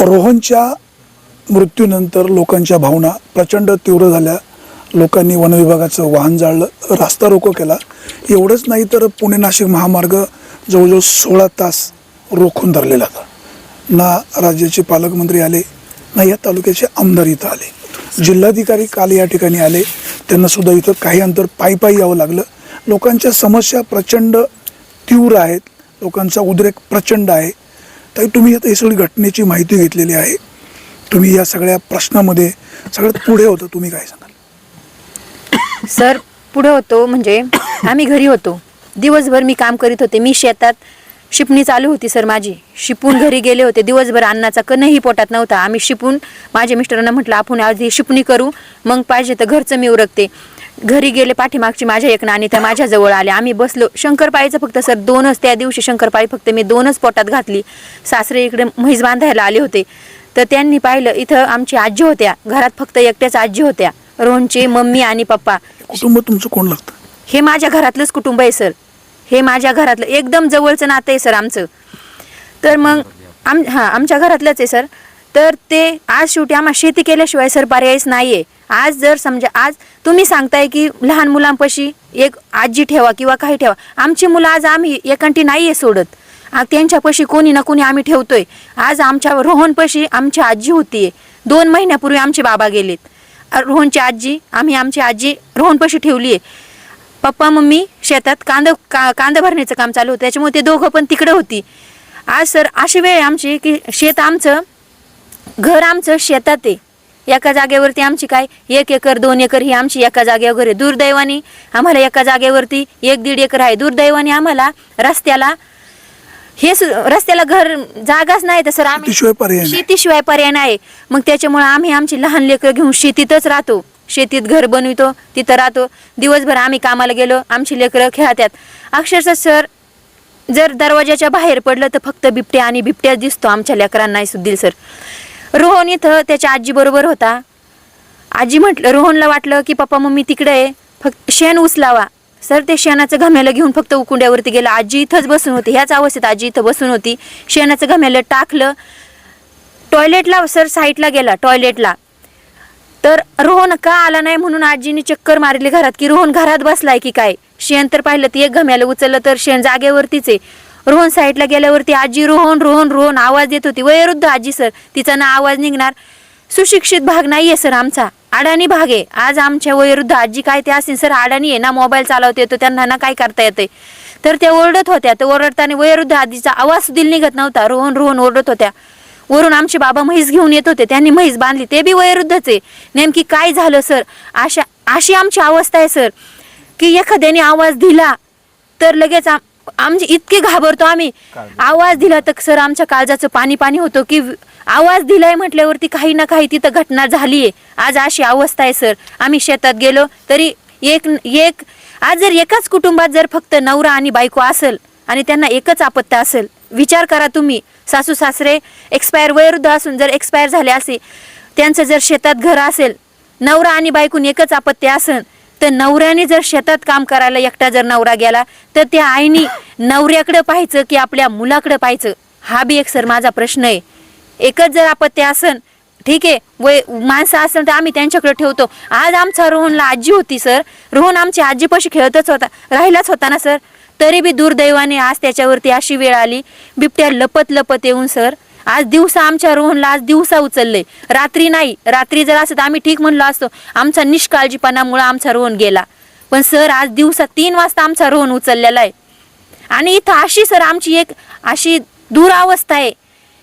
रोहनच्या मृत्यूनंतर लोकांच्या भावना प्रचंड तीव्र झाल्या. लोकांनी वनविभागाचं वाहन जाळलं रास्ता रोको केला. एवढंच नाही तर पुणे नाशिक महामार्ग जवळजवळ सोळा तास रोखून धरलेला होता. ना राज्याचे पालकमंत्री आले ना या तालुक्याचे आमदार इथं आले. जिल्हाधिकारी काल या ठिकाणी आले. त्यांना सुद्धा इथं काही अंतर पायी पायी यावं लागलं. लोकांच्या समस्या प्रचंड तीव्र आहेत. लोकांचा उद्रेक प्रचंड आहे. तर तुम्ही आता ही सगळी घटनेची माहिती घेतलेली आहे. तुम्ही या सगळ्या प्रश्नामध्ये सगळ्यात पुढे होतं तुम्ही काय सांगाल? सर पुढे होतो म्हणजे आम्ही घरी होतो. दिवसभर मी काम करीत होते मी शेतात शिपणी चालू होती सर माझी. शिपून घरी गेले होते दिवसभर अन्नाचा कणही पोटात नव्हता. आम्ही शिपून माझ्या मिस्टरांना म्हटलं आपण आधी शिपणी करू मग पाहिजे तर घरचं मी उरकते. घरी गेले पाठीमागची माझ्या एक नाणी त्या माझ्याजवळ आल्या. आम्ही बसलो. शंकरपाळीचं फक्त सर दोनच त्या दिवशी शंकरपाळी फक्त मी दोनच पोटात घातली. सासरे इकडे म्हैस बांधायला आले होते. तर त्यांनी पाहिलं इथं आमची आजी होत्या. घरात फक्त एकट्याच आजी होत्या. रोहनची मम्मी आणि पप्पा. कुटुंब तुमचं कोण लागतं? हे माझ्या घरातलंच कुटुंब आहे सर. हे माझ्या घरातलं एकदम जवळचं नातं आहे सर आमचं. तर मग आम हां आमच्या घरातलंच आहे सर. तर ते आज शेवटी आम्हाला शेती केल्याशिवाय सर पर्यायच नाही आहे आज जर समजा आज तुम्ही सांगताय की लहान मुलांपाशी एक आजी ठेवा किंवा काही ठेवा. आमची मुलं आज आम्ही एकांटी नाही आहे सोडत त्यांच्यापाशी कोणी ना कोणी आम्ही ठेवतोय. आज आमच्या रोहनपाशी आमची आजी होतीये. दोन महिन्यापूर्वी आमचे बाबा गेलेत. रोहनची आजी आम्ही आमची आजी रोहनपाशी ठेवली आहे पप्पा मम्मी शेतात कांदा का कांदा भरण्याचं काम चालू होतं. त्याच्यामुळे ते दोघं पण तिकडे होती. आज सर अशी वेळ आमची की शेत आमचं घर आमचं शेतात आहे. एका जागेवरती आमची काय? एक एकर दोन एकर ही आमची एका जागेवर आहे. दुर्दैवाने आम्हाला एका जागेवरती एक दीड एकर आहे. दुर्दैवाने आम्हाला रस्त्याला हे रस्त्याला घर जागाच नाही तर सर आम्ही शेतीशिवाय पर्याय नाही. शेतीशिवाय पर्याय नाही. मग त्याच्यामुळे आम्ही आमची लहान लेकरं घेऊन शेतीतच राहतो. शेतीत घर बनवितो तिथं राहतो. दिवसभर आम्ही कामाला गेलो आमची लेकरं खेळतात अक्षरशः सर जर दरवाजाच्या बाहेर पडलं तर फक्त बिबट्या आणि बिबट्याच दिसतो आमच्या लेकरांना सुद्धा सर. रोहन इथं त्याच्या आजी बरोबर होता. आजी म्हटलं रोहनला वाटलं की पप्पा मम्मी तिकडे आहे. फक्त शेण उचलावा. सर ते शेणाचं घम्याला घेऊन फक्त उकुंड्यावरती गेलं. आजी इथंच बसून होती. ह्याच अवस्थेत आजी इथं बसून होती. शेणाचं घम्याला टाकलं. टॉयलेटला सर साईडला गेला टॉयलेटला. तर रोहन का आला नाही म्हणून आजीने चक्कर मारली घरात? की रोहन घरात बसलाय की काय? शेण तर पाहिलं ती एक घम्याला उचललं तर शेण जागेवरतीच आहे. रोहन साईडला गेल्यावरती आजी रोहन रोहन रोहन आवाज देत होती. वयोवृद्ध आजी सर. तिचा ना आवाज निघणार. सुशिक्षित भाग नाहीये सर आमचा. अडाणी भाग आहे. आज आमच्या वयोवृद्ध आजी काय ते असतील सर अडाणी आहे ना? मोबाईल चालवता येतो त्यांना ना काय करता येते तर त्या ओरडत होत्या. तर ओरडताना वयोवृद्ध आजीचा आवाज सुधील निघत नव्हता. रोहन रोहन ओरडत होत्या. वरून आमचे बाबा म्हैस घेऊन येत होते. त्यांनी म्हैस बांधली. ते बी वयोवृद्धच आहे. नेमकी काय झालं सर? अशा अशी आमची अवस्था आहे सर. की एखाद्याने आवाज दिला तर लगेच आम- आमचे इतके घाबरतो आम्ही. आवाज दिला तर सर आमच्या काळजाचं पाणी पाणी होतं की आवाज दिलाय म्हटल्यावरती काही ना काही तिथं घटना झालीये. आज अशी अवस्था आहे सर. आम्ही शेतात गेलो तरी एक एक आज जर एकाच कुटुंबात जर फक्त नवरा आणि बायको असेल आणि त्यांना एकच आपत्ती असेल विचार करा तुम्ही. सासू सासरे एक्सपायर वयोवृद्ध असून जर एक्सपायर झाले असे त्यांचं जर शेतात घर असेल नवरा आणि बायकून एकच आपत्ती असेल तर नवऱ्याने जर शेतात काम करायला एकटा जर नवरा गेला तर त्या आईनी नवऱ्याकडे पाहायचं की आपल्या मुलाकडे पाहायचं. हा बी एक सर माझा प्रश्न आहे. एकच जर आपत्ती असन ठीक आहे वय माणसं असेल तर आम्ही त्यांच्याकडे ठेवतो. आज आमचा रोहनला आजी होती सर. रोहन आमची आजीपाशी खेळतच होता राहिलाच होता ना सर. तरी बी दुर्दैवाने आज त्याच्यावरती अशी वेळ आली. बिबट्या लपत लपत येऊन सर आज दिवसा आमच्या रोहनला आज दिवसा उचललंय. रात्री नाही रात्री जर असं तर आम्ही ठीक म्हणलो असतो. आमचा निष्काळजीपणामुळे आमचा रोहन गेला. पण सर आज दिवसा तीन वाजता आमचा रोहन उचललेला आहे. आणि इथं अशी सर आमची एक अशी दुरावस्था आहे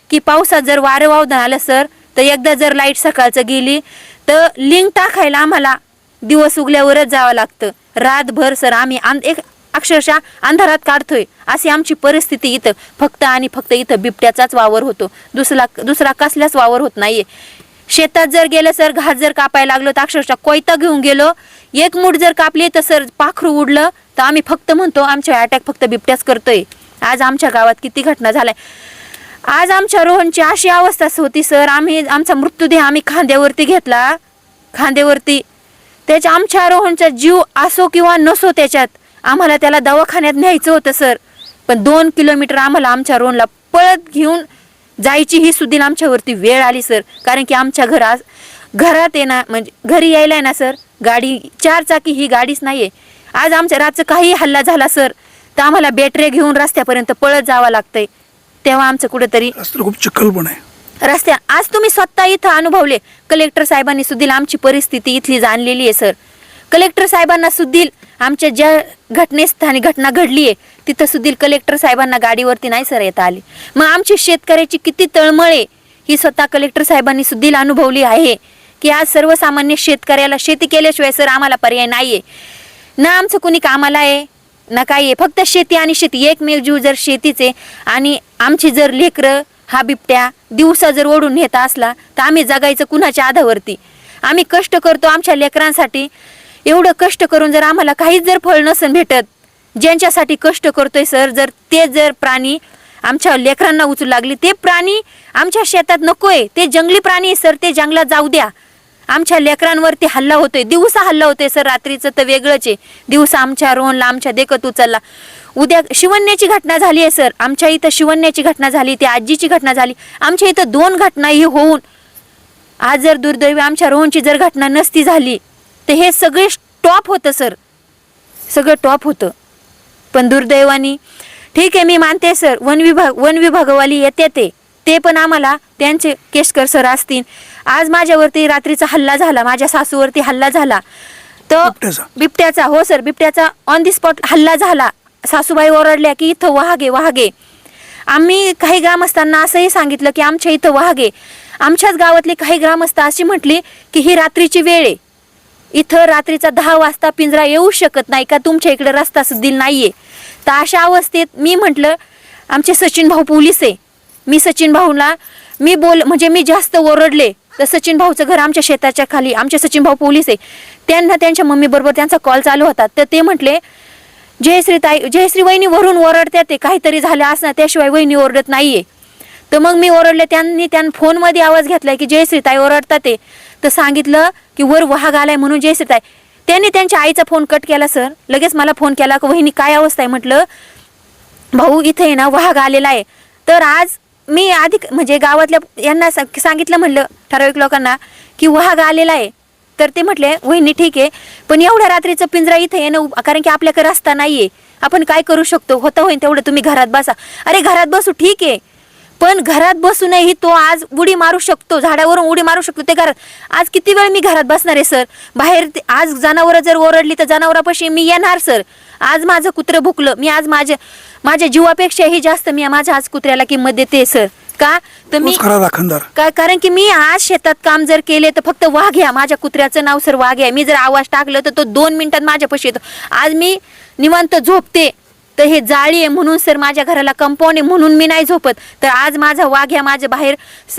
की पावसात जर वारं वावदान आलं सर तर एकदा जर लाइट सकाळचं गेली तर लिंक टाकायला आम्हाला दिवस उगल्यावरच जावं लागतं. रातभर सर आम्ही एक अक्षरशः अंधारात काढतोय. अशी आमची परिस्थिती इथं. फक्त आणि फक्त इथं बिबट्याचाच वावर होतो. दुसरा दुसरा कसल्याच वावर होत नाहीये. शेतात जर गेलं सर घास जर कापायला लागलो तर अक्षरशः कोयता घेऊन गेलो. एक मूठ जर कापली तर सर पाखरू उडलं. तर आम्ही फक्त म्हणतो आमच्या अटॅक फक्त बिबट्याच करतोय. आज आमच्या गावात किती घटना झाल्या. आज आमच्या रोहनची अशी अवस्था होती सर. आम्ही आमचा मृत्यूदेह आम्ही खांद्यावरती घेतला. खांद्यावरती. त्याच्या आमच्या रोहनचा जीव असो किंवा नसो त्याच्यात आम्हाला त्याला दवाखान्यात न्यायचं होतं सर. पण दोन किलोमीटर आम्हाला आमच्या रोहनला पळत घेऊन जायची ही सुद्धा आमच्यावरती वेळ आली सर. कारण की आमच्या घरात घरात आहे ना म्हणजे घरी यायला आहे ना सर गाडी चार चाकी ही गाडीच नाहीये. आज आमच्या रातचं काही हल्ला झाला सर तर आम्हाला बॅटऱ्या घेऊन रस्त्यापर्यंत पळत जावं लागतंय. तेव्हा आमचं कुठेतरी खूप चिखल पण आहे. रस्त्या आज तुम्ही स्वतः इथं अनुभवले. कलेक्टर साहेबांनी सुद्धा आमची परिस्थिती इथली जाणलेली आहे सर. कलेक्टर साहेबांना सुद्धा आमच्या ज्या घटनेस्थानी घटना घडली आहे तिथं सुधीर कलेक्टर साहेबांना गाडीवरती नाही सर येता आली. मग आमची शेतकऱ्याची किती तळमळ आहे ही स्वतः कलेक्टर साहेबांनी सुद्धा अनुभवली आहे की आज सर्वसामान्य शेतकऱ्याला शेती केल्याशिवाय सर आम्हाला पर्याय नाहीये. ना आमचं कुणी कामाला आहे ना काय आहे. फक्त शेती आणि शेती. एकमेव जीव जर शेतीच आहे आणि आमची जर लेकरं हा बिबट्या दिवसा जर ओढून नेता असला तर आम्ही जगायचं कुणाच्या आधावरती? आम्ही कष्ट करतो आमच्या लेकरांसाठी एवढं कष्ट करून जर आम्हाला काहीच जर फळ नसेल भेटत ज्यांच्यासाठी कष्ट करतोय सर जर ते जर प्राणी आमच्या लेकरांना उचलू लागले ते प्राणी आमच्या शेतात नकोय ते जंगली प्राणी आहे, सर ते जंगलात जाऊ द्या. आमच्या लेकरांवरती हल्ला होतोय दिवसा हल्ला होतोय सर रात्रीचं तर वेगळंच आहे. दिवसा आमच्या रोहनला आमच्या देखत उचलला. उद्या शिवण्याची घटना झाली आहे सर आमच्या इथं शिवण्याची घटना झाली ती आजीची घटना झाली. आमच्या इथं दोन घटना ही होऊन आज जर दुर्दैवी आमच्या रोहनची जर घटना नसती झाली तर हे सगळे स्टॉप होतं सर सगळं टॉप होतं. पण दुर्दैवानी ठीक आहे मी मानते सर वन विभाग वन विभागवाली येते ते. ते पण आम्हाला त्यांचे केशकर सर असतील. आज माझ्यावरती रात्रीचा हल्ला झाला माझ्या सासूवरती हल्ला झाला. तर बिबट्याचा? हो सर बिबट्याचा ऑन दी स्पॉट हल्ला झाला. सासूबाई ओरडल्या की इथं वाघे वाघे आम्ही काही ग्रामस्थांना असंही सांगितलं की आमच्या इथं वाघे आमच्याच गावातली काही ग्रामस्थ अशी म्हटली की ही रात्रीची वेळ आहे. इथं रात्रीचा दहा वाजता पिंजरा येऊ शकत नाही का? तुमच्या इकडे रस्ता सुद्धा नाहीये. तर अशा अवस्थेत मी म्हटलं आमचे सचिन भाऊ पोलीस आहे. मी सचिन भाऊला मी बोल म्हणजे मी जास्त ओरडले तर सचिन भाऊचं घर आमच्या शेताच्या खाली आमचे सचिन भाऊ पोलीस आहे. त्यांना त्यांच्या मम्मी बरोबर त्यांचा कॉल चालू होता. तर ते म्हटले जयश्री ताई जयश्री वहिनी वरून ओरडत्या ते काहीतरी झालं असणार त्याशिवाय वहिनी ओरडत नाहीये. तर मग मी ओरडले त्यांनी त्यां फोनमध्ये आवाज घेतलाय की जयश्री ताई ओरडतात ते. तर सांगितलं की वर वाघ आलाय म्हणून जयश्री आहे त्यांनी त्यांच्या आईचा फोन कट केला सर. लगेच मला फोन केला की वहिनी काय अवस्था आहे? म्हटलं भाऊ इथे आहे ना वाघ आलेला आहे. तर आज मी आधी म्हणजे गावातल्या यांना सांगितलं म्हणलं ठराविक लोकांना की वाघ आलेला आहे. तर ते म्हटले वहिनी ठीक आहे पण एवढ्या रात्रीचं पिंजरा इथे येणं कारण की आपल्याकडे रस्ता नाहीये. आपण काय करू शकतो? होतं होईन तेवढं तुम्ही घरात बसा. अरे घरात बसू ठीक आहे. पण घरात बसूनही तो आज उडी मारू शकतो झाडावरून उडी मारू शकतो. ते घरात आज किती वेळ मी घरात बसणार आहे सर? बाहेर आज जनावरं जर ओरडली तर जनावरापाशी मी येणार सर? आज माझं कुत्रं भुकलं. मी आज माझ्या माझ्या जीवापेक्षाही जास्त मी माझ्या आज कुत्र्याला किंमत देते सर. का? तर मी काय कारण की मी आज शेतात काम जर केले तर फक्त वाघ या. माझ्या कुत्र्याचं नाव सर वाघ आहे मी जर आवाज टाकलं तर तो दोन मिनिटात माझ्यापाशी येतो. आज मी निवांत झोपते. तर हे जाळी आहे म्हणून सर माझ्या घराला कंपाऊंड आहे म्हणून मी नाही झोपत. तर आज माझा वाघ ह्या माझ्या बाहेर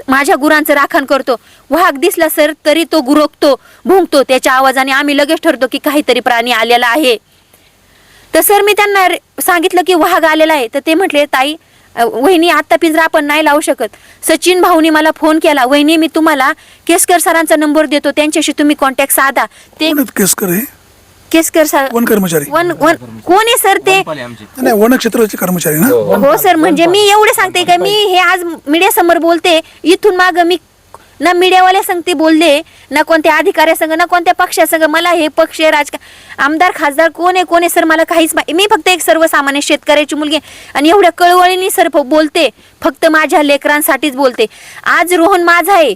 माझ्या गुरांचं राखण करतो. वाघ दिसला सर तरी तो गुरकतो भुंकतो त्याच्या आवाजाने आम्ही लगेच ठरतो की काहीतरी प्राणी आलेला आहे. तर सर मी त्यांना सांगितलं की वाघ आलेला आहे. तर ते म्हटले ताई वहिनी आत्ता पिंजरा आपण नाही लावू शकत. सचिन भाऊनी मला फोन केला. वहिनी मी तुम्हाला केसकर सरांचा नंबर देतो. त्यांच्याशी तुम्ही कॉन्टॅक्ट साधा. ते केसकर आहे केसकर सर वन कर्मचारी. वन वन. कोण आहे सर ते? पाले आमचे. नाही वन क्षेत्राचे कर्मचारी ना? हो सर म्हणजे मी एवढे सांगते का मी हे आज मीडिया समोर बोलते. इथून माग मी ना मीडियावाल्या संगती बोलले ना कोणत्या अधिकाऱ्यासंग ना कोणत्या पक्षासंग. मला हे पक्ष राजकारण आमदार खासदार कोण आहे कोण आहे सर मला काहीच मी फक्त एक सर्वसामान्य शेतकऱ्याची मुलगी आहे. आणि एवढ्या कळवळीने सर फ- बोलते. फक्त माझ्या लेकरांसाठीच बोलते. आज रोहन माझा आहे.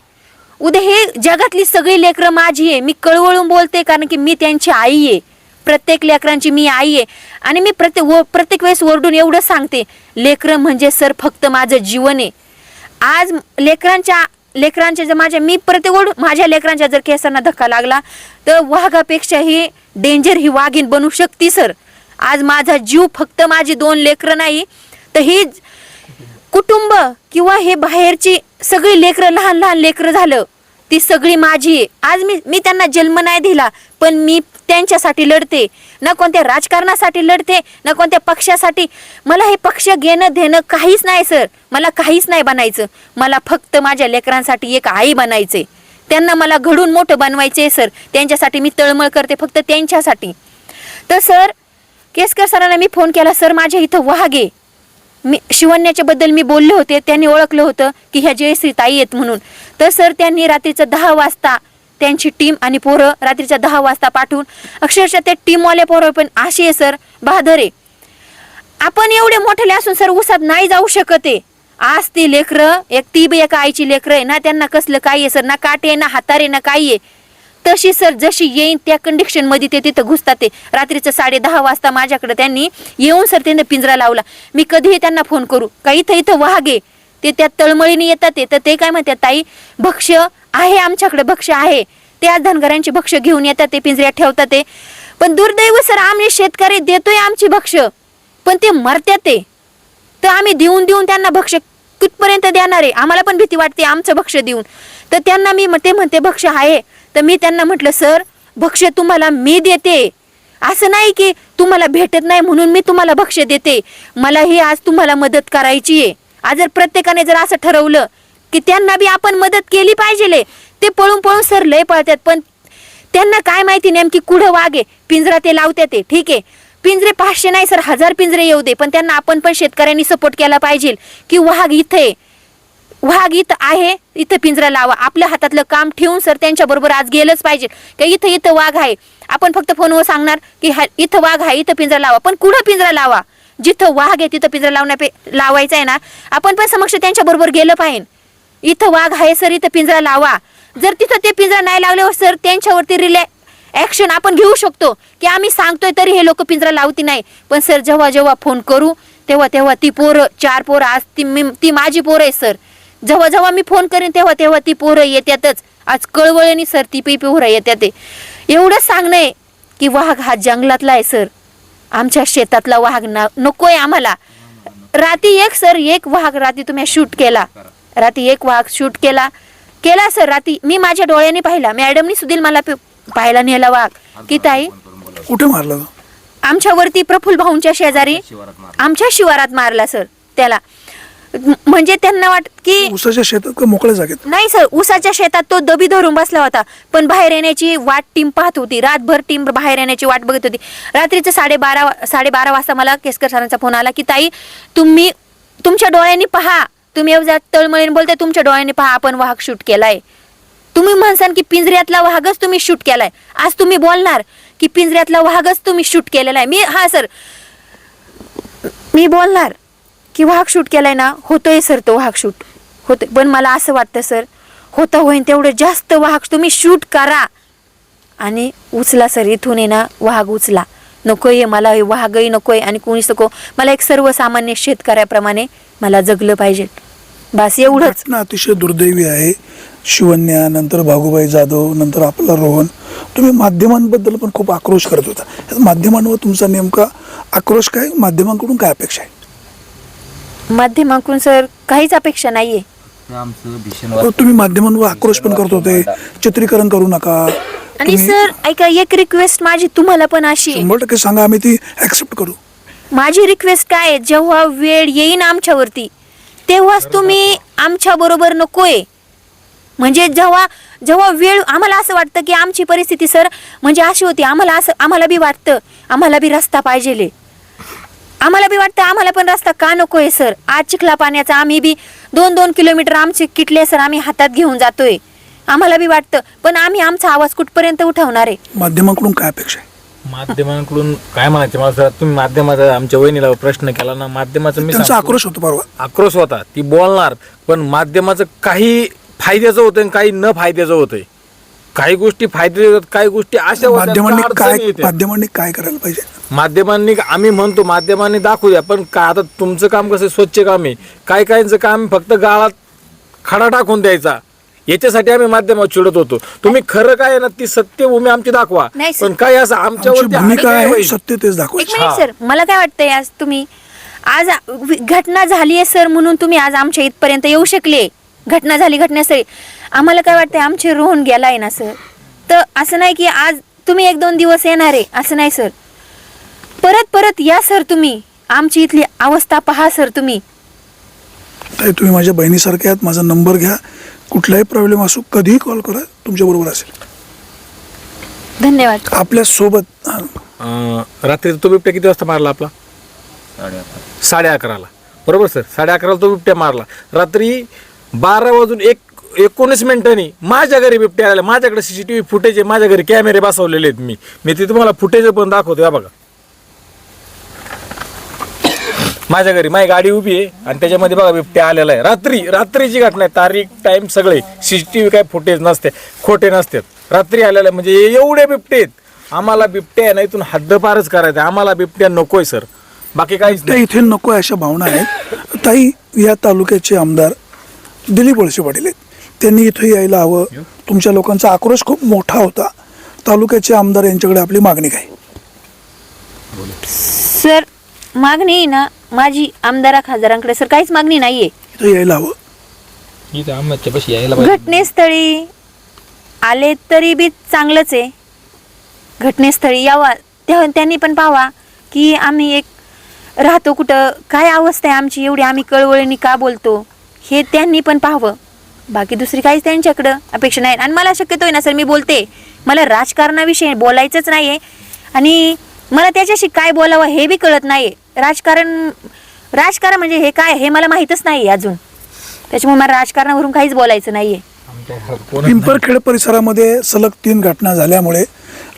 उद्या हे जगातली सगळी लेकरं माझी आहे. मी कळवळून बोलते कारण की मी त्यांची आई आहे. प्रत्येक लेकरांची मी आई आहे. आणि मी प्रत्येक व- प्रत्येक वेळेस ओरडून एवढं सांगते लेकरं म्हणजे सर फक्त माझं जीवन आहे. आज लेकरांच्या लेकरांच्या जर माझ्या मी प्रत्येक ओढ माझ्या लेकरांच्या जर केसांना धक्का लागला तर वाघापेक्षा ही डेंजर ही वाघीण बनू शकते सर. आज माझा जीव फक्त माझी दोन लेकरं नाही तर ही कुटुंब किंवा हे बाहेरची सगळी लेकरं लहान लहान लेकरं झालं. ती सगळी माझी. आहे. आज मी मी त्यांना जन्म नाही दिला पण मी त्यांच्यासाठी लढते. ना कोणत्या राजकारणासाठी लढते ना कोणत्या पक्षासाठी. मला हे पक्ष घेणं देणं काहीच नाही सर. मला काहीच नाही बनायचं. मला फक्त माझ्या लेकरांसाठी एक आई बनायचे. त्यांना मला घडून मोठं बनवायचे सर. त्यांच्यासाठी मी तळमळ करते फक्त त्यांच्यासाठी. तर सर केसकर सरांना मी फोन केला. सर माझ्या इथं वाघ आहे. मी शिवण्याच्या बद्दल मी बोलले होते त्यांनी ओळखलं होतं की ह्या जयश्री ताई आहेत म्हणून. तर सर त्यांनी रात्रीचं दहा वाजता त्यांची टीम आणि पोरं रात्रीच्या दहा वाजता पाठवून अक्षरशः त्या टीमवाल्या पोरं पण अशी आहे सर बहादर आहे. आपण एवढे मोठेले असून सर उसात नाही जाऊ शकत आहे. आज ती लेकरं एक ती बी एका आईची लेकरं आहे ना त्यांना कसलं काय आहे सर? ना काटे ना हातारे ना काही आहे. तशी सर जशी येईन त्या कंडिशनमध्ये ते तिथं घुसतात ते. रात्रीचं साडे दहा वाजता माझ्याकडे त्यांनी येऊन सर त्यांना पिंजरा लावला. मी कधीही त्यांना फोन करू. का इथं इथं वाघे ते त्या तळमळीने येतात ते. तर ते काय म्हणतात ताई भक्ष्य आहे आमच्याकडे भक्ष्य आहे. ते आज धनगरांची भक्ष्य घेऊन येतात ते पिंजऱ्यात ठेवतात ते. पण दुर्दैव सर आम्ही शेतकरी देतोय आमची भक्ष्य. पण ते मरत्यात ते. तर आम्ही देऊन देऊन त्यांना भक्ष्य कुठपर्यंत देणार आहे? आम्हाला पण भीती वाटते आमचं भक्ष्य देऊन. तर त्यांना मी ते म्हणते भक्ष्य आहे. तर मी त्यांना म्हटलं सर भक्ष्य तुम्हाला मी देते. असं नाही की तुम्हाला भेटत नाही म्हणून मी तुम्हाला भक्ष्य देते. मला ही आज तुम्हाला मदत करायची आहे. आज जर प्रत्येकाने जर असं ठरवलं की त्यांना बी आपण मदत केली पाहिजे ते पळून पळून सर लय पळतात. पण त्यांना काय माहिती नेमकी कुठं वाघ आहे? पिंजरा ते लावते ते. ठीक आहे. पिंजरे पाचशे नाही सर. हजार पिंजरे येऊ दे. पण त्यांना आपण पण शेतकऱ्यांनी सपोर्ट केला पाहिजे की वाघ इथे आहे. वाघ इथं आहे इथं पिंजरा लावा. आपल्या हातातलं काम ठेवून सर त्यांच्या बरोबर आज गेलंच पाहिजे. की इथं इथं वाघ आहे. आपण फक्त फोनवर सांगणार की हा इथं वाघ आहे इथं पिंजरा लावा. पण कुठं पिंजरा लावा? जिथं वाघ आहे तिथं पिंजरा लावण्या लावायचा आहे ना आपण पण समक्ष त्यांच्या बरोबर गेलं पाहिजे इथं वाघ आहे सर इथं पिंजरा लावा. जर तिथं ते पिंजरा नाही लावल्यावर सर त्यांच्यावरती रिले ऍक्शन आपण घेऊ शकतो. की आम्ही सांगतोय तरी हे लोक पिंजरा लावती नाही. पण सर जेव्हा जेव्हा फोन करू तेव्हा तेव्हा ती पोरं चार पोरं आज ती मी ती माझी पोरं आहे सर. जेव्हा जेव्हा मी फोन करेन तेव्हा तेव्हा ती पोरं येतातच आज कळवळणी सर ती पी पोरं येतात ते. एवढंच सांगणं आहे की वाघ हा जंगलातला आहे सर. आमच्या शेतातला वाघ ना नकोय आम्हाला. रात्री एक सर एक वाघ रात्री तुम्ही शूट केला. रात्री एक वाघ शूट केला. केला सर रात्री मी माझ्या डोळ्याने पाहिला. मॅडमनी सुधील मला पाहायला नेला वाघ. की ताई? कुठे मारलं? आमच्यावरती प्रफुल्ल भाऊंच्या शेजारी आमच्या शिवारात मारला. सर त्याला. म- म्हणजे त्यांना वाट की उसाच्या शेतात का मोकळ्या जागेत? नाही सर उसाच्या शेतात तो दबी धरून बसला होता. पण बाहेर येण्याची वाट टीम पाहत होती. रातभर टीम बाहेर येण्याची वाट बघत होती. रात्रीचं साडेबारा साडेबारा वाजता मला केसकर सरांचा फोन आला की ताई तुम्ही तुमच्या डोळ्यांनी पहा. तुम्ही एवढा तळमळीने बोलताय तुमच्या डोळ्यांनी पहा आपण वाहक शूट केलाय. तुम्ही म्हणसान की पिंजऱ्यातला वाघच तुम्ही शूट केलाय. आज तुम्ही बोलणार की पिंजऱ्यातला वाघच तुम्ही शूट केलेला आहे. मी हा सर. मी बोलणार. की वाघ शूट केलाय ना होतोय सर तो वाघ शूट. होतोय. पण मला असं वाटतं सर होता होईन तेवढं जास्त वाघ तुम्ही शूट करा. आणि उचला सर इथून आहे ना वाघ उचला. नकोय मला हे वाघही नकोय आणि कोणीच नको. मला एक सर्वसामान्य शेतकऱ्याप्रमाणे मला जगलं पाहिजे. बस एवढंच. ना अतिशय दुर्दैवी आहे. शिवन्या नंतर भागूबाई जाधव नंतर आपला रोहन. तुम्ही माध्यमांबद्दल पण खूप आक्रोश करत होता. माध्यमांवर तुमचा नेमका आक्रोश काय? माध्यमांकडून काय अपेक्षा आहे? माध्यमांकडून सर काहीच अपेक्षा नाहीये. ते आमचं भीषण अहो, तुम्ही माध्यमांवर आक्रोश पण करत होते. चित्रीकरण करू नका. आणि सर ऐका एक रिक्वेस्ट माझी तुम्हाला पण अशी आहे. शंभर टक्के सांगा आम्ही ती ऍक्सेप्ट करू. माझी रिक्वेस्ट काय आहे? जेव्हा वेळ येईन आमच्यावरती तेव्हाच तुम्ही आमच्या बरोबर नकोय. म्हणजे जेव्हा जेव्हा वेळ आम्हाला असं वाटतं की आमची परिस्थिती सर म्हणजे अशी होती. आम्हाला असं आम्हाला बी वाटतं. आम्हाला बी रस्ता पाहिजे आम्हाला बी वाटतं आम्हाला पण रस्ता का नकोय सर? आज चिखला पाण्याचा आम्ही बी दोन दोन किलोमीटर आमचे किटले सर आम्ही हातात घेऊन जातोय. आम्हाला बी वाटतं पण आम्ही आमचा आवाज कुठपर्यंत उठवणार आहे? माध्यमांकडून काय अपेक्षा आहे? माध्यमांकडून काय म्हणायचं मला सर? तुम्ही माध्यमाचा आमच्या वहिनीला प्रश्न केला ना माध्यमाचं मी त्यांचा सांगतो. आक्रोश होतो परवा. आक्रोश होता ती बोलणार पण माध्यमाचं काही फायद्याचं होतं आणि काही न फायद्याचं होतंय. काही गोष्टी फायदे देतात काही गोष्टी अशा होतात का माध्यमांनी अडचणी काय येतात. माध्यमांनी काय करायला पाहिजे? माध्यमांनी आम्ही म्हणतो माध्यमांनी दाखवू द्या पण का आता तुमचं काम कसं आहे, स्वच्छ काम आहे. काय काहींचं काम फक्त गाळात खडा टाकून द्यायचा. याच्यासाठी आम्ही माध्यमात चिडत होतो. तुम्ही खरं काय आहे ना ती सत्यभूमी आमची दाखवा. नाही सर. पण काय असं आमची आमच्यावरती भूमिका हानी काय आहे होईल? सत्य तेच एक दाखवायचं मिनिट सर. मला काय वाटतंय आज तुम्ही आज आ- वि- घटना झाली आहे सर म्हणून तुम्ही आज आमच्या इथपर्यंत येऊ शकले. घटना झाली घटनेसरी आम्हाला काय वाटतंय आमचे रोहन गेलाय ना सर? तर असं नाही की आज तुम्ही एक दोन दिवस येणार आहे असं नाही सर. परत परत या सर तुम्ही. आमची इथली अवस्था पहा सर तुम्ही. ताई तुम्ही माझ्या बहिणीसारखे आहात माझा नंबर घ्या. कुठलाही प्रॉब्लेम असो कधीही कॉल करा तुमच्या बरोबर असेल. धन्यवाद. आपल्यासोबत हा, अं, रात्री तो बिबट्या किती वाजता मारला आपला? साडे अकरा. साडे अकराला. बरोबर सर. साडे अकराला तो बिबट्या मारला. रात्री बारा वाजून एक एकोणीस मिनिटांनी माझ्या घरी बिबट्या आल्या माझ्याकडे सीसीटीव्ही फुटेज आहे. माझ्या घरी कॅमेरे बसवलेले आहेत मी. मी ते तुम्हाला फुटेज पण दाखवतो या बघा. माझ्या घरी माझी गाडी उभी आहे आणि त्याच्यामध्ये बघा बिबट्या आलेला आहे. रात्री रात्रीची घटना आहे. तारीख टाइम सगळे. सीसीटीव्ही काय फुटेज नसते. खोटे नसतात रात्री आलेला आहे. म्हणजे एवढे बिबटे आहेत. आम्हाला बिबट्या आहे ना इथून हद्दपारच करायचं आहे. आम्हाला बिबट्या नकोय सर बाकी काहीच नाही. इथे नको आहे अशा भावना आहेत. ताई या तालुक्याचे आमदार दिलीप वळसे पाटील आहेत. त्यांनी इथे यायला हवं. तुमच्या लोकांचा आक्रोश खूप मोठा होता. तालुक्याचे आमदार यांच्याकडे आपली मागणी काय? सर मागणी आहे ना माझी आमदारा खासदारांकडे. सर काहीच मागणी नाहीये. इथं यायला हवं. इथं आम्हाला बस यायला पाहिजे. घटनेस्थळी आले तरी बी चांगलंच आहे. घटनेस्थळी यावा त्या त्यांनी पण पाहावा की आम्ही एक राहतो कुठं. काय अवस्था आहे आमची? एवढी आम्ही कळवळीने का बोलतो? हे त्यांनी पण पाहावं. बाकी दुसरी काहीच त्यांच्याकडं अपेक्षा नाही. आणि मला शक्यतो आहे ना सर मी बोलते. मला राजकारणाविषयी बोलायचंच नाही आहे आणि मला त्याच्याशी काय बोलावं हे बी कळत नाही राजकारण राजकारण म्हणजे हे काय हे मला माहीतच नाही अजून. त्याच्यामुळे मला राजकारणावरून काहीच बोलायचं नाही. आहे पिंपरखेड परिसरामध्ये सलग तीन घटना झाल्यामुळे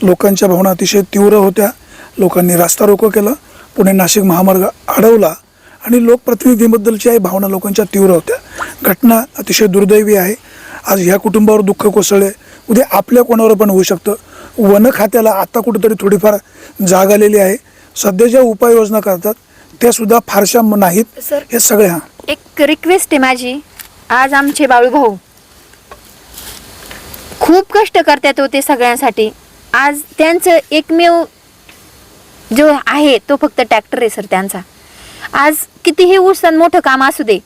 लोकांच्या भावना अतिशय तीव्र होत्या. लोकांनी रास्ता रोको केलं. पुणे नाशिक महामार्ग अडवला. आणि लोकप्रतिनिधींबद्दलच्या ही भावना लोकांच्या तीव्र होत्या. घटना अतिशय दुर्दैवी आहे. आज ह्या कुटुंबावर दुःख कोसळले. उद्या आपल्या कोणावर पण होऊ शकतं. वन खात्याला आता कुठेतरी थोडीफार जाग आलेली आहे. सध्या ज्या उपाययोजना करतात त्या सुद्धा फारशा नाहीत. हे सगळे हां. एक रिक्वेस्ट आहे माझी. आज आमचे बाळू भाऊ खूप कष्ट करतात होते सगळ्यांसाठी. आज त्यांचं एकमेव जो आहे तो फक्त ट्रॅक्टर आहे सर त्यांचा. आज कितीही उसात मोठं काम असू दे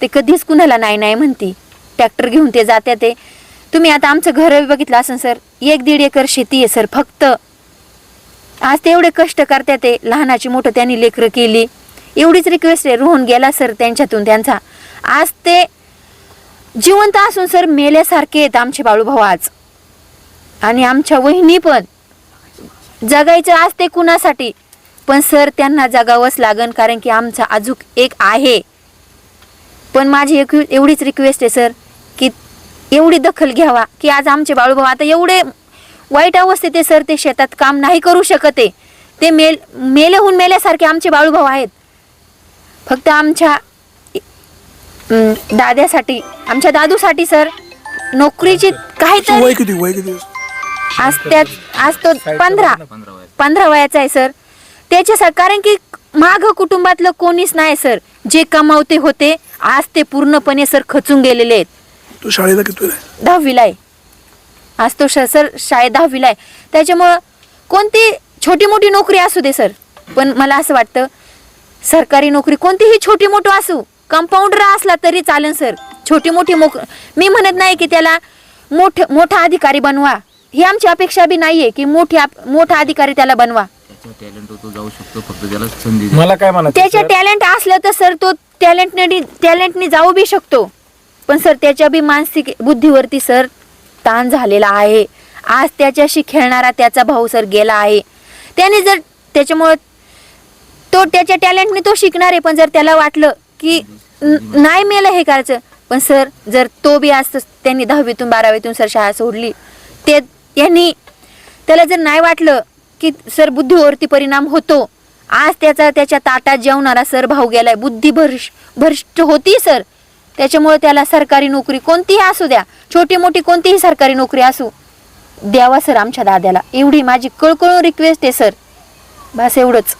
ते कधीच कुणाला नाही नाही म्हणती. ट्रॅक्टर घेऊन ते जाते ते. तुम्ही आता आमचं घर बघितलं असेल सर. एक दीड एकर शेती आहे सर फक्त. आज ते एवढे कष्ट करतात ते. लहानाची मोठं त्यांनी लेकरं केली. एवढीच रिक्वेस्ट आहे रोहन गेला सर त्यांच्यातून त्यांचा. आज ते जिवंत असून सर मेल्यासारखे आहेत आमचे बाळूभाऊ आज. आणि आमच्या वहिनी पण. जगायचं आज ते कुणासाठी? पण सर त्यांना जगावंच लागन कारण की आमचा अजूक एक आहे. पण माझी एक एवढीच रिक्वेस्ट आहे सर की एवढी दखल घ्यावा की आज आमचे बाळूभाऊ आता एवढे वाईट अवस्थेत आहे सर ते शेतात काम नाही करू शकत आहे. ते मेल मेलेहून मेल्यासारखे आमचे बाळूभाऊ आहेत. फक्त आमच्या दाद्यासाठी आमच्या दादूसाठी सर नोकरीची किती आज त्यात आज तो पंधरा पंधरा वयाचा आहे सर. त्याच्यासाठी कारण की माग कुटुंबातलं कोणीच नाही सर. जे कमावते होते आज ते पूर्णपणे सर खचून गेलेले आहेत. तू शाळेला किती आहे? दहावीला आहे. आज तो सर शाळेत दहावीला आहे. त्याच्यामुळं कोणती छोटी मोठी नोकरी असू दे सर. पण मला असं वाटतं सरकारी नोकरी कोणतीही छोटी मोठी असू कंपाऊंडर असला तरी चालेल सर. छोटी मोठी मोक मी म्हणत नाही की त्याला मोठ मोठा अधिकारी बनवा. ही आमची अपेक्षा बी नाहीये की मोठी मोठा अधिकारी त्याला बनवा. त्याचं टॅलेंट तो जाऊ शकतो फक्त त्याला संधी द्या. मला काय म्हणायचं त्याच्या सर? टॅलेंट असलं तर सर तो टॅलेंटने टॅलेंटने जाऊ बी शकतो पण सर त्याच्या बी मानसिक बुद्धीवरती सर ताण झालेला आहे आज त्याच्याशी खेळणारा त्याचा भाऊ सर गेला आहे त्याने जर त्याच्यामुळं तो त्याच्या टॅलेंटने तो शिकणार आहे पण जर त्याला वाटलं की न- नाही मेलं हे करायचं पण सर जर तो बी असतं त्यांनी दहावीतून बारावीतून सर शाळा सोडली ते यांनी त्याला जर नाही वाटलं की सर बुद्धीवरती परिणाम होतो. आज त्याचा त्याच्या ताटात जेवणारा सर भाऊ गेलाय. बुद्धी भ्रश भ्रष्ट होती सर. त्याच्यामुळे त्याला सरकारी नोकरी कोणतीही असू द्या. छोटी मोठी कोणतीही सरकारी नोकरी असू. द्यावा सर आमच्या दाद्याला. एवढी माझी कळकळून रिक्वेस्ट आहे सर. बस एवढंच.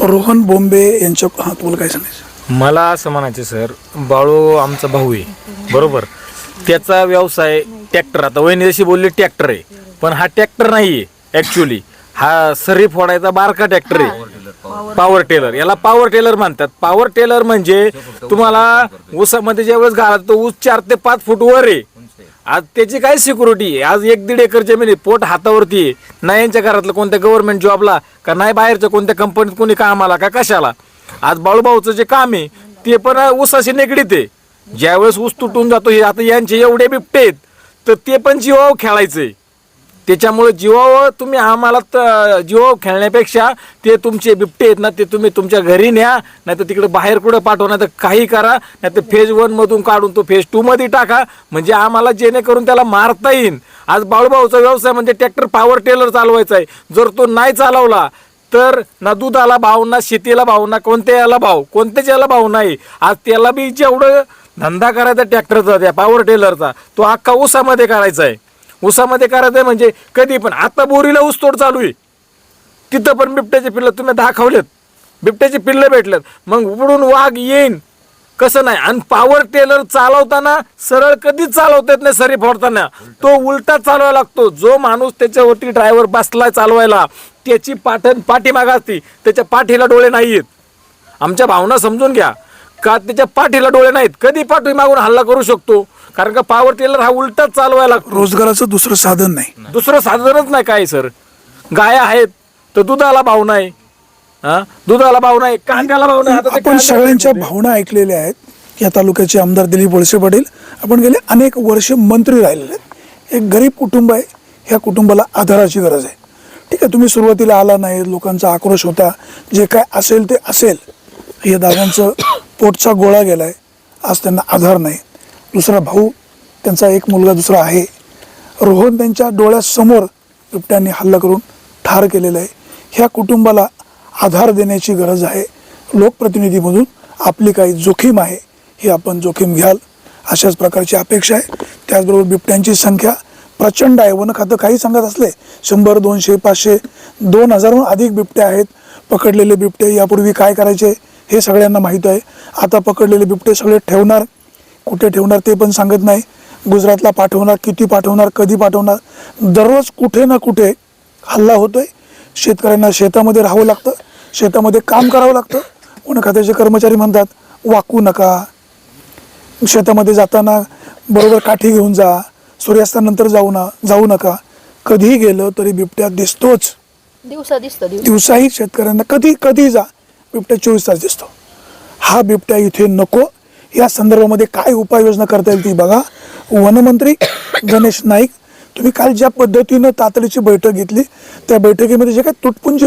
रोहन बोंबे यांच्या हां तुम्हाला काय सांगायचं? मला असं म्हणायचं सर बाळू आमचा भाऊ आहे. बरोबर? त्याचा व्यवसाय ट्रॅक्टर. आता वहिनी जशी बोलली ट्रॅक्टर आहे. पण हा ट्रॅक्टर नाही आहे ॲक्च्युली हा सरी फोडायचा बारका ट्रॅक्टर आहे. पॉवर टेलर याला पॉवर टेलर म्हणतात. पॉवर टेलर म्हणजे तुम्हाला ऊसामध्ये ज्यावेळेस घालत तो ऊस चार ते पाच फूट वर आहे. आज त्याची काय सिक्युरिटी आहे? आज एक दीड एकर जमीन आहे. पोट हातावरती आहे. नाही यांच्या घरातलं कोणत्या गव्हर्नमेंट जॉबला का नाही बाहेरच्या कोणत्या कंपनीत कोणी कामाला का कशाला? आज बाळूभाऊचं जे काम आहे ते पण ऊसाशी निगडीत आहे. ज्यावेळेस ऊस तुटून जातो हे आता यांचे एवढे बिबटे आहेत तर ते पण जीवाव खेळायचंय. त्याच्यामुळे जीवावर तुम्ही आम्हाला तर जीवावर खेळण्यापेक्षा ते तुमचे बिबटे आहेत ना ते तुम्ही तुमच्या घरी न्या नाही तर तिकडे बाहेर कुठे पाठवा नाही तर काही करा नाही तर फेज वनमधून काढून तो फेज टूमध्ये टाका. म्हणजे आम्हाला जेणेकरून त्याला मारता येईल आज बाळूभाऊचा व्यवसाय म्हणजे ट्रॅक्टर पॉवर टेलर चालवायचा आहे. जर तो नाही चालवला तर ना दुधाला भाव ना शेतीला भाव ना कोणत्या याला भाव कोणत्याच याला भाव नाही. आज त्याला बी जेवढं धंदा करायचा ट्रॅक्टरचा त्या पॉवर टेलरचा तो अख्खा उसामध्ये करायचा आहे. ऊसामध्ये करायचं आहे म्हणजे कधी पण. आता बोरीला ऊसतोड चालू आहे. तिथं पण बिबट्याचे पिल्लं तुम्ही दाखवलेत. बिबट्याचे पिल्लं भेटलेत. मग उडून वाघ येईन. कसं नाही? आणि पॉवर टेलर चालवताना सरळ कधीच चालवता येत नाही सरी फोडताना. तो उलटा चालवायला लागतो. जो माणूस त्याच्यावरती ड्रायव्हर बसलाय चालवायला त्याची पाठण पाठीमाग असती. त्याच्या पाठीला डोळे नाही आहेत आमच्या भावना समजून घ्या. का त्याच्या पाठीला डोळे नाहीत? कधी पाठी मागून हल्ला करू शकतो? कारण का पॉवर टेलर हा उलटाच चालवायला लागतो. रोजगाराचं दुसरं साधन नाही. दुसरं साधनच नाही काय सर. गाय आहेत तर दुधाला भाव नाही. हा? दुधाला भाव नाही कांद्याला भाव नाही. आता ते आपण सगळ्यांच्या भावना ऐकलेल्या आहेत. या तालुक्याचे आमदार दिलीप वळसे पाटील आपण गेले अनेक वर्ष मंत्री राहिलेले आहेत. एक गरीब कुटुंब आहे. ह्या कुटुंबाला आधाराची गरज आहे. ठीक आहे तुम्ही सुरुवातीला आला नाही लोकांचा आक्रोश होता. जे काय असेल ते असेल. या दादांचं पोटचा गोळा गेलाय. आज त्यांना आधार नाही. दुसरा भाऊ त्यांचा एक मुलगा दुसरा आहे. रोहन त्यांच्या डोळ्यासमोर बिबट्यांनी हल्ला करून ठार केलेलं आहे. ह्या कुटुंबाला आधार देण्याची गरज आहे. लोकप्रतिनिधीमधून आपली काही जोखीम आहे ही आपण जोखीम घ्याल. अशाच प्रकारची अपेक्षा आहे. त्याचबरोबर बिबट्यांची संख्या प्रचंड आहे. वन खातं काही सांगत असले शंभर दोनशे पाचशे दोन हजारहून अधिक बिबटे आहेत. पकडलेले बिबटे यापूर्वी काय करायचे हे सगळ्यांना माहीत आहे. आता पकडलेले बिबटे सगळे ठेवणार कुठे ठेवणार ते पण सांगत नाही. गुजरातला पाठवणार किती पाठवणार कधी पाठवणार? दररोज कुठे ना कुठे हल्ला होतोय. शेतकऱ्यांना शेतामध्ये राहावं लागतं. शेतामध्ये काम करावं लागतं. वन खात्याचे कर्मचारी म्हणतात वाकू नका. शेतामध्ये जाताना बरोबर काठी घेऊन जा. सूर्यास्तानंतर जाऊ ना जाऊ नका. कधीही गेलं तरी बिबट्या दिसतोच. दिवसा दिसतो दिवस. दिवसाही शेतकऱ्यांना कधी कधी जा. बिबट्या चोवीस तास दिसतो. हा बिबट्या इथे नको. या संदर्भामध्ये काय उपाययोजना करता येईल ती बघा. वनमंत्री गणेश नाईक तुम्ही काल ज्या पद्धतीनं तातडीची बैठक घेतली त्या बैठकीमध्ये जे काही तुटपुंजी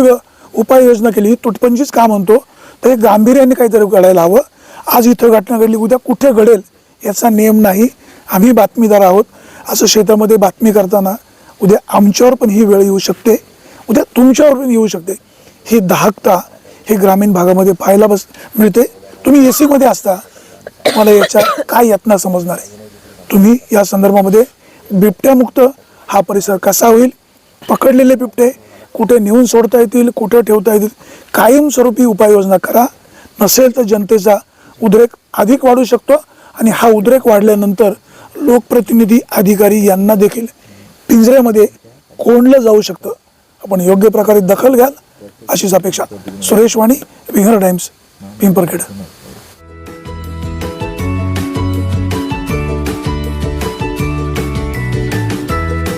उपाययोजना केली तुटपुंजीच का म्हणतो? तर हे गांभीर्याने काहीतरी घडायला हवं. आज इथं घटना घडली उद्या कुठे घडेल याचा नियम नाही. आम्ही बातमीदार आहोत. असं शेतामध्ये बातमी करताना उद्या आमच्यावर पण ही वेळ येऊ शकते. उद्या तुमच्यावर पण येऊ शकते. ही दाहकता हे ग्रामीण भागामध्ये पाहायला बस मिळते. तुम्ही ए सीमध्ये असता. मला याच्या काय यातना समजणार आहे? तुम्ही या संदर्भामध्ये बिबट्यामुक्त हा परिसर कसा होईल? पकडलेले बिबटे कुठे नेऊन सोडता येतील? कुठे ठेवता येतील? कायमस्वरूपी उपाययोजना करा. नसेल तर जनतेचा उद्रेक अधिक वाढू शकतो आणि हा उद्रेक वाढल्यानंतर लोकप्रतिनिधी अधिकारी यांना देखील पिंजऱ्यामध्ये कोंडलं जाऊ शकतं. आपण योग्य प्रकारे दखल घ्याल अशीच अपेक्षा. सुरेश वाणी विंगर टाइम्स पिंपरखेड.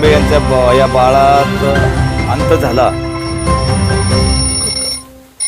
रोहन यांच्या या बाळात अंत झाला.